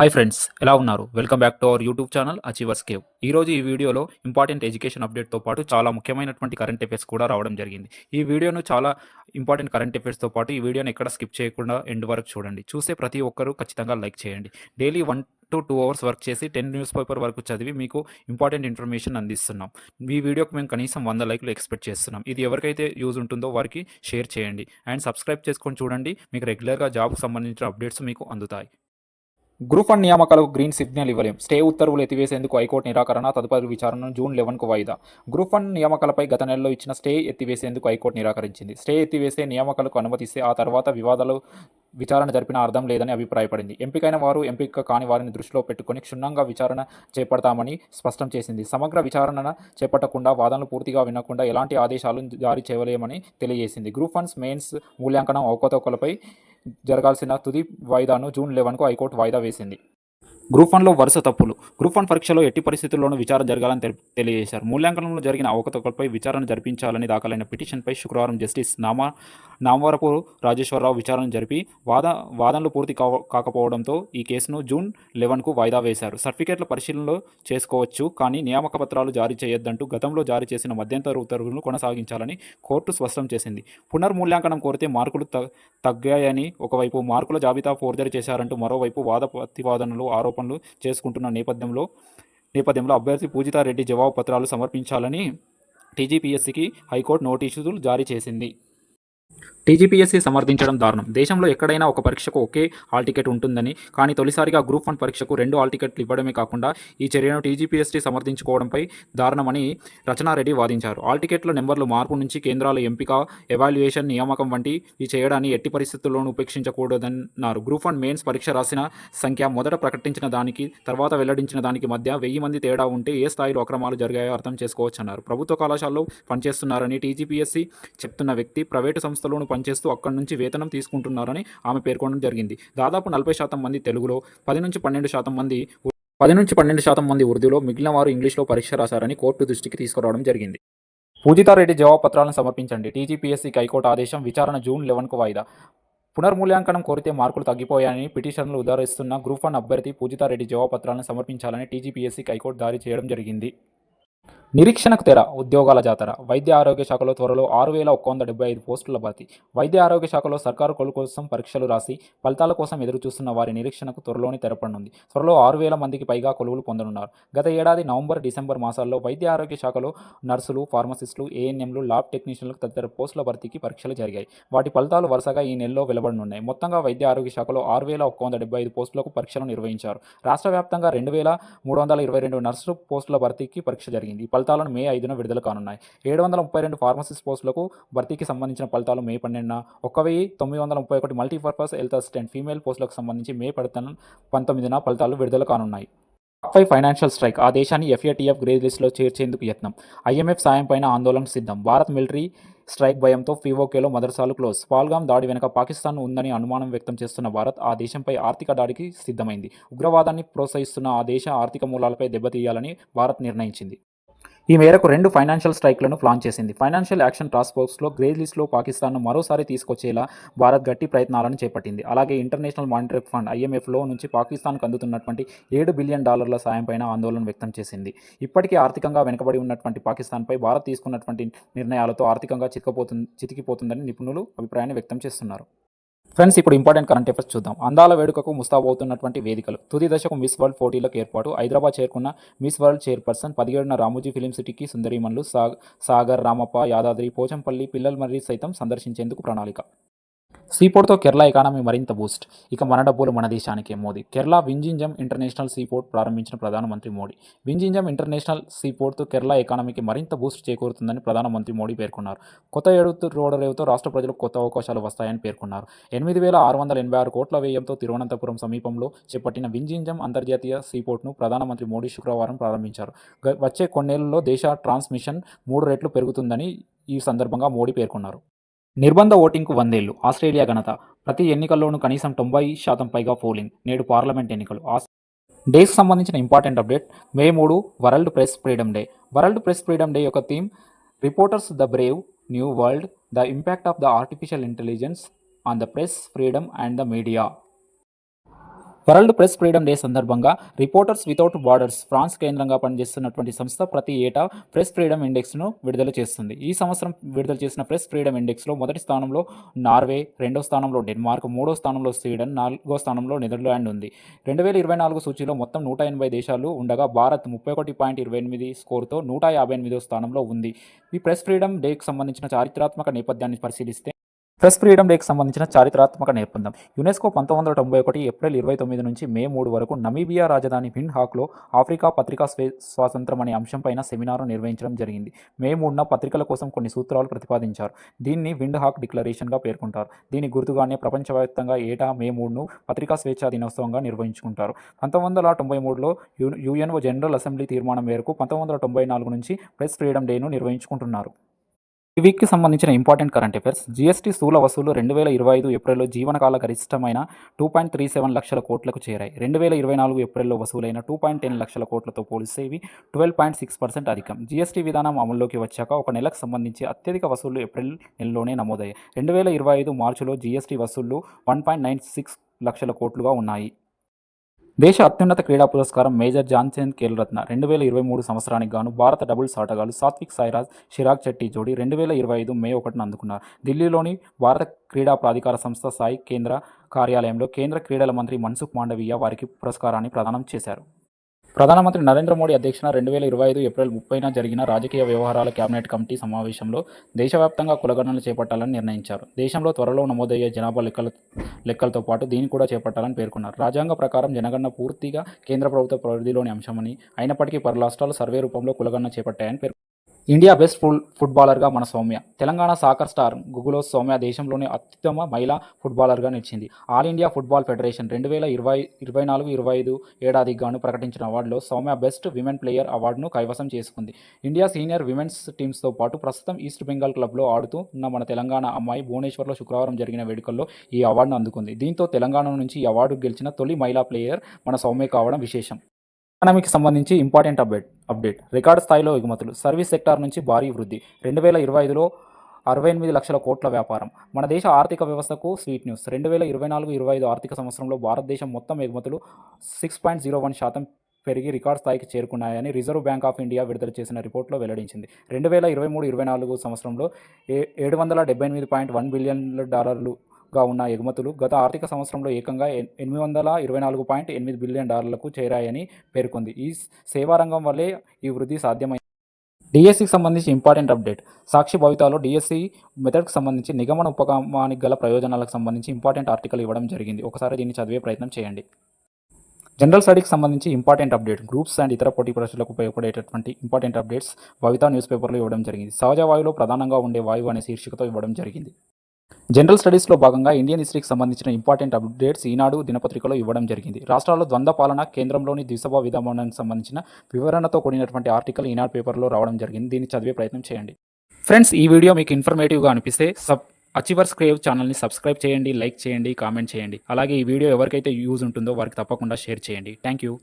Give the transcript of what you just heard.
Hi friends ఎలా ఉన్నారు? Welcome back to our YouTube channel Achievers Cave ఈరోజు ఈ వీడియోలో ఇంపార్టెంట్ ఎడ్యుకేషన్ అప్డేట్తో పాటు చాలా ముఖ్యమైనటువంటి కరెంట్ అఫేర్స్ కూడా రావడం జరిగింది. ఈ వీడియోను చాలా ఇంపార్టెంట్ కరెంట్ అఫేర్స్తో పాటు ఈ వీడియోని ఎక్కడ స్కిప్ చేయకుండా ఎండ్ వరకు చూడండి. చూసే ప్రతి ఒక్కరూ ఖచ్చితంగా లైక్ చేయండి. Daily one to two hours work చేసి టెన్ న్యూస్ పేపర్ వరకు చదివి మీకు ఇంపార్టెంట్ ఇన్ఫర్మేషన్ అందిస్తున్నాం. ఈ వీడియోకి మేము కనీసం వంద లైక్లు ఎక్స్పెక్ట్ చేస్తున్నాం. ఇది ఎవరికైతే యూజ్ ఉంటుందో వారికి షేర్ చేయండి. అండ్ సబ్స్క్రైబ్ చేసుకొని చూడండి. మీకు రెగ్యులర్గా జాబ్కి సంబంధించిన అప్డేట్స్ మీకు అందుతాయి. గ్రూప్ వన్ నియామకాలకు గ్రీన్ సిగ్నల్ ఇవ్వలేం. స్టే ఉత్తర్వులు ఎత్తివేసేందుకు హైకోర్టు నిరాకరణ తదుపరి విచారణను జూన్ లెవెన్కు వాయిదా. గ్రూప్ వన్ నియామకాలపై గత నెలలో ఇచ్చిన స్టే ఎత్తివేసేందుకు హైకోర్టు నిరాకరించింది. స్టే ఎత్తివేసే నియామకాలకు అనుమతిస్తే ఆ తర్వాత వివాదాలు విచారణ జరిపిన అర్థం లేదని అభిప్రాయపడింది. ఎంపికైన వారు ఎంపిక కాని వారిని దృష్టిలో పెట్టుకుని క్షుణ్ణంగా విచారణ చేపడతామని స్పష్టం చేసింది. సమగ్ర విచారణ చేపట్టకుండా వాదనలు పూర్తిగా వినకుండా ఎలాంటి ఆదేశాలు జారీ చేయలేమని తెలియజేసింది. గ్రూప్ వన్స్ మెయిన్స్ మూల్యాంకనం అవకతవకలపై జరగాల్సిన తుది వాయిదాను జూన్ లెవెన్కు హైకోర్టు వాయిదా వేసింది. గ్రూప్ వన్లో వరుస తప్పులు. గ్రూప్ వన్ పరీక్షలో ఎట్టి పరిస్థితుల్లోనూ విచారణ జరగాలని తెలియజేశారు. మూల్యాంకనంలో జరిగిన అవకతవకలపై విచారణ జరిపించాలని దాఖలైన పిటిషన్పై శుక్రవారం జస్టిస్ నామా నామవరపు రాజేశ్వరరావు విచారణ జరిపి వాద వాదనలు పూర్తి కాకపోవడంతో ఈ కేసును జూన్ లెవెన్కు వాయిదా వేశారు. సర్టిఫికేట్ల పరిశీలనలో చేసుకోవచ్చు కానీ నియామక పత్రాలు జారీ చేయొద్దంటూ గతంలో జారీ చేసిన మధ్యంతర ఉత్తర్వులను కొనసాగించాలని కోర్టు స్పష్టం చేసింది. పునర్మూల్యాంకనం కోరితే మార్కులు తగ్గాయని ఒకవైపు మార్కుల జాబితా ఫోర్జరీ చేశారంటూ మరోవైపు వాద ప్రతివాదనలు ఆరోపణలు చేసుకుంటున్న నేపథ్యంలో నేపథ్యంలో అభ్యర్థి పూజితారెడ్డి జవాబు పత్రాలు సమర్పించాలని టీజీపీఎస్సీకి హైకోర్టు నోటీసులు జారీ చేసింది. టీజీపీఎస్సీ సమర్థించడం దారుణం. దేశంలో ఎక్కడైనా ఒక పరీక్షకు ఒకే హాల్ టికెట్ ఉంటుందని కానీ తొలిసారిగా గ్రూప్ వన్ పరీక్షకు రెండు హాల్ టికెట్లు ఇవ్వడమే కాకుండా ఈ చర్యను టీజీపీఎస్టీ సమర్థించుకోవడంపై దారుణమని రచనారెడ్డి వాదించారు. హాల్ టికెట్ల నెంబర్లు మార్పు నుంచి కేంద్రాల ఎంపిక ఎవాల్యుయేషన్ నియామకం వంటి ఈ చేయడాన్ని ఎట్టి పరిస్థితుల్లోనూ ఉపేక్షించకూడదన్నారు. గ్రూప్ వన్ మెయిన్స్ పరీక్ష రాసిన సంఖ్య మొదట ప్రకటించిన దానికి తర్వాత వెల్లడించిన దానికి మధ్య వెయ్యి మంది తేడా ఉంటే ఏ స్థాయిలో అక్రమాలు జరిగాయో అర్థం చేసుకోవచ్చన్నారు. ప్రభుత్వ కళాశాలలో పనిచేస్తున్నారని టీజీపీఎస్సీ చెప్తున్న వ్యక్తి ప్రైవేటు సంస్థలోనూ పనిచేస్తూ అక్కడి నుంచి వేతనం తీసుకుంటున్నారని ఆమె పేర్కొనడం జరిగింది. దాదాపు నలభై శాతం మంది తెలుగులో పది నుంచి పన్నెండు శాతం మంది పది నుంచి పన్నెండు శాతం మంది ఉర్దూలో మిగిలిన వారు ఇంగ్లీష్లో పరీక్ష రాశారని కోర్టు దృష్టికి తీసుకురావడం జరిగింది. పూజితారెడ్డి జవాబుపత్రాలను సమర్పించండి. టీజీపీఎస్సీకి హైకోర్టు ఆదేశం విచారణ జూన్ లెవెన్కు వాయిదా. పునర్మూల్యాంకనం కోరితే మార్కులు తగ్గిపోయాయని పిటిషన్లు ఉదాహరిస్తున్న గ్రూప్ వన్ అభ్యర్థి పూజితారెడ్డి జవాబుపత్రాలను సమర్పించాలని టీజీపీఎస్సీకి హైకోర్టు దారి చేయడం జరిగింది. నిరీక్షణకు తెర ఉద్యోగాల జాతర. వైద్య ఆరోగ్య శాఖలో త్వరలో ఆరు వేల ఒక్క వంద డెబ్బై ఐదు పోస్టుల భర్తీ. వైద్య ఆరోగ్య శాఖలో సర్కారు కొలు కోసం పరీక్షలు రాసి ఫలితాల కోసం ఎదురు చూస్తున్న వారి నిరీక్షణకు త్వరలోనే తెరపడనుంది. త్వరలో ఆరు వేల మందికి పైగా కొలువులు పొందనున్నారు. గత ఏడాది నవంబర్ డిసెంబర్ మాసాల్లో వైద్య ఆరోగ్య శాఖలో నర్సులు ఫార్మసిస్టులు ఏఎన్ఎంలు ల్యాబ్ టెక్నీషియన్లు తదితర పోస్టుల భర్తీకి పరీక్షలు జరిగాయి. వాటి ఫలితాలు వరుసగా ఈ నెలలో వెలువడనున్నాయి. మొత్తంగా వైద్య ఆరోగ్య శాఖలో ఆరు వేల ఒక్క వంద డెబ్బై ఐదు పోస్టులకు పరీక్షలు నిర్వహించారు. రాష్ట్ర వ్యాప్తంగా రెండు వేల మూడు వందల ఇరవై రెండు నర్సు పోస్టుల భర్తీకి పరీక్ష జరిగింది. ఫలితాలను మే ఐదున విడుదల కానున్నాయి. ఏడు వందల ముప్పై రెండు ఫార్మసిస్ట్ పోస్టులకు భర్తీకి సంబంధించిన ఫలితాలు మే పన్నెండున ఒక వెయ్యి తొమ్మిది వందల ముప్పై ఒకటి మల్టీపర్పస్ హెల్త్ అసిస్టెంట్ ఫీమేల్ పోస్టులకు సంబంధించి మే పడతన పంతొమ్మిదిన ఫలితాలు విడుదల కానున్నాయి. టాప్ ఫైవ్ ఫైనాన్షియల్ స్ట్రైక్ ఆ దేశాన్ని ఎఫ్ఏటీఎఫ్ గ్రే లిస్టులో చేర్చేందుకు యత్నం. ఐఎంఎఫ్ సాయం పైన ఆందోళన సిద్ధం. భారత్ మిలిటరీ స్ట్రైక్ భయంతో పీఓకేలో మదర్సాలు క్లోజ్. పాల్గామ్ దాడి వెనుక పాకిస్తాన్ ఉందని అనుమానం వ్యక్తం చేస్తున్న భారత్ ఆ దేశంపై ఆర్థిక దాడికి సిద్ధమైంది. ఉగ్రవాదాన్ని ప్రోత్సహిస్తున్న ఆ దేశ ఆర్థిక మూలాలపై దెబ్బతీయాలని భారత్ నిర్ణయించింది. ఈ మేరకు రెండు ఫైనాన్షియల్ స్ట్రైక్లను ప్లాన్ చేసింది. ఫైనాన్షియల్ యాక్షన్ టాస్క్ ఫోర్స్లో గ్రే లిస్ట్లో పాకిస్తాన్ను మరోసారి తీసుకొచ్చేలా భారత్ గట్టి ప్రయత్నాలను చేపట్టింది. అలాగే ఇంటర్నేషనల్ మానిటరీ ఫండ్ ఐఎంఎఫ్లో నుంచి పాకిస్తాన్కు అందుతున్నటువంటి ఏడు బిలియన్ డాలర్ల సాయంపైన ఆందోళన వ్యక్తం చేసింది. ఇప్పటికే ఆర్థికంగా వెనుకబడి ఉన్నటువంటి పాకిస్తాన్పై భారత్ తీసుకున్నటువంటి నిర్ణయాలతో ఆర్థికంగా చితకపోతుంది చితికిపోతుందని నిపుణులు అభిప్రాయాన్ని వ్యక్తం చేస్తున్నారు. ఫ్రెండ్స్ ఇప్పుడు ఇంపార్టెంట్ కరెంట్ అఫేర్స్ చూద్దాం. అందాల వేడుకకు ముస్తాబవుతున్నటువంటి వేదికలు. తుది దశకు మిస్ వరల్డ్ పోటీలకు ఏర్పాటు. హైదరాబాద్ చేరుకున్న మిస్ వరల్డ్ చైర్పర్సన్ పదిహేడున రామోజీ ఫిలిం సిటీకి సుందరిమన్లు సాగర్ రామప్ప యాదాద్రి పోచంపల్లి పిల్లల మర్రి సైతం సందర్శించేందుకు ప్రణాళిక. సీపోర్ట్తో కేరళ ఎకానమీ మరింత బూస్ట్. ఇక మన డబ్బులు మన దేశానికే మోదీ. కేరళ వింజింజం ఇంటర్నేషనల్ సీపోర్ట్ ప్రారంభించిన ప్రధానమంత్రి మోడీ. వింజింజం ఇంటర్నేషనల్ సీపోర్ట్తో కేరళ ఎకానమీకి మరింత బూస్ట్ చేకూరుతుందని ప్రధానమంత్రి మోడీ పేర్కొన్నారు. కొత్త ఏడు రోడరేవుతో రాష్ట్ర ప్రజలకు కొత్త అవకాశాలు వస్తాయని పేర్కొన్నారు. ఎనిమిది వేల ఆరు వందల ఎనభై ఆరు కోట్ల వ్యయంతో తిరువనంతపురం సమీపంలో చేపట్టిన వింజింజం అంతర్జాతీయ సీపోర్ట్ను ప్రధానమంత్రి మోడీ శుక్రవారం ప్రారంభించారు. వచ్చే కొన్నేళ్ళలో దేశ ట్రాన్స్మిషన్ మూడు రెట్లు పెరుగుతుందని ఈ సందర్భంగా మోడీ పేర్కొన్నారు. నిర్బంధ ఓటింగ్కు వందేళ్ళు ఆస్ట్రేలియా ఘనత. ప్రతి ఎన్నికల్లోనూ కనీసం తొంభై శాతం పైగా పోలింగ్. నేడు పార్లమెంట్ ఎన్నికలు. ఆస్ సంబంధించిన ఇంపార్టెంట్ అప్డేట్. మే మూడు world press freedom day. World press freedom day యొక్క theme reporters the brave new world the impact of the artificial intelligence on the press freedom and the media. World press freedom day సందర్భంగా reporters without borders France కేంద్రంగా పనిచేస్తున్నటువంటి సంస్థ ప్రతి ఏటా press freedom ఇండెక్స్ను విడుదల చేస్తుంది. ఈ సంవత్సరం విడుదల చేసిన ప్రెస్ ఫ్రీడమ్ ఇండెక్స్లో మొదటి స్థానంలో నార్వే రెండో స్థానంలో డెన్మార్క్ మూడో స్థానంలో స్వీడన్ నాలుగో స్థానంలో నెదర్లాండ్ ఉంది. రెండు వేల ఇరవై నాలుగు సూచీలో మొత్తం నూట ఎనభై దేశాలు ఉండగా భారత్ ముప్పై ఒకటి పాయింట్ ఇరవై ఎనిమిది స్కోర్తో నూట యాభై ఎనిమిదో స్థానంలో ఉంది. ఈ ప్రెస్ ఫ్రీడమ్ డేకి సంబంధించిన చారిత్రాత్మక నేపథ్యాన్ని పరిశీలిస్తే ప్రెస్ ఫ్రీడమ్ డేకి సంబంధించిన చారిత్రాత్మక నేర్పందం యునెస్కో పంతొమ్మిది వందల తొంభై ఒకటి ఏప్రిల్ ఇరవై తొమ్మిది నుంచి మే మూడు వరకు నమీబియా రాజధాని విండ్ హాక్లో ఆఫ్రికా పత్రికా స్వే స్వాతంత్రం అనే అంశంపైన సెమినార్ నిర్వహించడం జరిగింది. మే మూడున పత్రికల కోసం కొన్ని సూత్రాలు ప్రతిపాదించారు. దీన్ని విండ్ హాక్ డిక్లరేషన్గా పేర్కొంటారు. దీని గుర్తుగానే ప్రపంచవ్యాప్తంగా ఏటా మే మూడును పత్రికా స్వేచ్ఛా దినోత్సవంగా నిర్వహించుకుంటారు. పంతొమ్మిది వందల తొంభై మూడులో యు యుఎన్ఓ జనరల్ అసెంబ్లీ తీర్మానం మేరకు పంతొమ్మిది వందల తొంభై నాలుగు నుంచి ప్రెస్ ఫ్రీడమ్ డేను నిర్వహించుకుంటున్నారు. ఈ వీక్కి సంబంధించిన ఇంపార్టెంట్ కరెంట్ అఫైర్స్. జీఎస్టీ స్థూల వసూలు రెండు వేల ఇరవై ఐదు ఏప్రిల్లో జీవనకాల గరిష్టమైన టూ పాయింట్ త్రీ సెవెన్ లక్షల కోట్లకు చేరాయి. రెండు వేల ఇరవై నాలుగు ఏప్రిల్లో వసూలైన టూ పాయింట్ టెన్ లక్షల కోట్లతో పోలిస్తే ఇవి ట్వెల్వ్ పాయింట్ సిక్స్ పర్సెంట్ అధికం. జీఎస్టీ విధానం అమల్లోకి వచ్చాక ఒక నెలకు సంబంధించి అత్యధిక వసూళ్ళు ఏప్రిల్ నెలలోనే నమోదయ్యాయి. రెండు వేల ఇరవై ఐదు మార్చిలో జీఎస్టీ వసూళ్ళు వన్ పాయింట్ నైన్ సిక్స్ లక్షల కోట్లుగా ఉన్నాయి. దేశ అత్యున్నత క్రీడా పురస్కారం మేజర్ జాన్సన్ ఖేల్రత్న రెండు వేల ఇరవై మూడు సంవత్సరానికి గాను భారత డబుల్స్ ఆటగాళ్ళు సాత్విక్ సాయిరాజ్ చిరాగ్ చెట్టి జోడీ రెండు వేల ఇరవై ఐదు మే ఒకటిన అందుకున్నారు. ఢిల్లీలోని భారత క్రీడా ప్రాధికార సంస్థ సాయి కేంద్ర కార్యాలయంలో కేంద్ర క్రీడల మంత్రి మన్సుఖ్ మాండవీయ వారికి పురస్కారాన్ని ప్రదానం చేశారు. ప్రధానమంత్రి నరేంద్ర మోడీ అధ్యక్షన రెండు వేల ఇరవై ఐదు ఏప్రిల్ ముప్పైన జరిగిన రాజకీయ వ్యవహారాల కేబినెట్ కమిటీ సమావేశంలో దేశవ్యాప్తంగా కులగణనలు చేపట్టాలని నిర్ణయించారు. దేశంలో త్వరలో నమోదయ్యే జనాభా లెక్కల లెక్కలతో పాటు దీన్ని కూడా చేపట్టాలని పేర్కొన్నారు. రాజ్యాంగ ప్రకారం జనగణన పూర్తిగా కేంద్ర ప్రభుత్వ పరిధిలోని అంశమని అయినప్పటికీ పలు రాష్ట్రాలు సర్వే రూపంలో కులగణన చేపట్టాయని పేర్కొన్నారు ఇండియా బెస్ట్ ఫుల్ ఫుట్బాలర్గా మన సౌమ్య. తెలంగాణ సాకర్ స్టార్ గుగులో సౌమ్య దేశంలోనే అత్యుత్తమ మహిళా ఫుట్బాలర్గా నిలిచింది. ఆల్ ఇండియా ఫుట్బాల్ ఫెడరేషన్ రెండు వేల ఇరవై ఇరవై నాలుగు ఇరవై ఐదు ఏడాదికి గాను ప్రకటించిన అవార్డులో సౌమ్య బెస్ట్ విమెన్ ప్లేయర్ అవార్డును కైవసం చేసుకుంది. ఇండియా సీనియర్ విమెన్స్ టీమ్స్తో పాటు ప్రస్తుతం ఈస్ట్ బెంగాల్ క్లబ్లో ఆడుతూ ఉన్న మన తెలంగాణ అమ్మాయి భువనేశ్వర్లో శుక్రవారం జరిగిన వేడుకల్లో ఈ అవార్డును అందుకుంది. దీంతో తెలంగాణ నుంచి ఈ అవార్డు గెలిచిన తొలి మహిళా ప్లేయర్ మన సౌమ్య కావడం విశేషం. ఎకనామీకి సంబంధించి ఇంపార్టెంట్ అప్డేట్ అప్డేట్. రికార్డు స్థాయిలో ఎగుమతులు. సర్వీస్ సెక్టార్ నుంచి భారీ వృద్ధి. రెండు వేల ఇరవై ఐదులో అరవై ఎనిమిది లక్షల కోట్ల వ్యాపారం. మన దేశ ఆర్థిక వ్యవస్థకు స్వీట్ న్యూస్. రెండు వేల ఇరవై నాలుగు ఇరవై ఐదు ఆర్థిక సంవత్సరంలో భారతదేశం మొత్తం ఎగుమతులు సిక్స్ పాయింట్ జీరో వన్ శాతం పెరిగి రికార్డ్ స్థాయికి చేరుకున్నాయని రిజర్వ్ బ్యాంక్ ఆఫ్ ఇండియా విడుదల చేసిన రిపోర్ట్లో వెల్లడించింది. రెండు వేల ఇరవై మూడు ఇరవై నాలుగు సంవత్సరంలో ఏ ఏడు వందల డెబ్బై ఎనిమిది పాయింట్ వన్ బిలియన్ డాలర్లు గా ఉన్న ఎగుమతులు గత ఆర్థిక సంవత్సరంలో ఏకంగా ఎనిమిది వందల ఇరవై నాలుగు పాయింట్ ఎనిమిది బిలియన్ డాలర్లకు చేరాయని పేర్కొంది. ఈ సేవా రంగం వల్లే ఈ వృద్ధి సాధ్యమైంది డిఎస్సికి సంబంధించి ఇంపార్టెంట్ అప్డేట్. సాక్షి భవితాలో డిఎస్సి మెథడ్కి సంబంధించి నిగమన ఉపగమానికి గల ప్రయోజనాలకు సంబంధించి ఇంపార్టెంట్ ఆర్టికల్ ఇవ్వడం జరిగింది. ఒకసారి దీన్ని చదివే ప్రయత్నం చేయండి. జనరల్ స్టడీకి సంబంధించి ఇంపార్టెంట్ అప్డేట్. గ్రూప్స్ అండ్ ఇతర పోటీ పరీక్షలకు ఉపయోగపడేటటువంటి ఇంపార్టెంట్ అప్డేట్స్ భవిత న్యూస్ పేపర్లో ఇవ్వడం జరిగింది. సహజ వాయువులో ప్రధానంగా ఉండే వాయువు అనే శీర్షికతో ఇవ్వడం జరిగింది. జనరల్ స్టడీస్లో భాగంగా ఇండియన్ హిస్టరీకి సంబంధించిన ఇంపార్టెంట్ అప్డేట్స్ ఈనాడు దినపత్రికలో ఇవ్వడం జరిగింది. రాష్ట్రాల్లో ద్వంద్వ పాలన కేంద్రంలోని ద్విసభ విధానానికి సంబంధించిన వివరణతో కూడినటువంటి ఆర్టికల్ ఈనాడు పేపర్లో రావడం జరిగింది. దీన్ని చదివే ప్రయత్నం చేయండి. ఫ్రెండ్స్ ఈ వీడియో మీకు ఇన్ఫర్మేటివ్గా అనిపిస్తే సబ్ అచీవర్స్ క్రేవ్ ఛానల్ని సబ్స్క్రైబ్ చేయండి లైక్ చేయండి కామెంట్ చేయండి. అలాగే ఈ వీడియో ఎవరికైతే యూజ్ ఉంటుందో వారికి తప్పకుండా షేర్ చేయండి. Thank you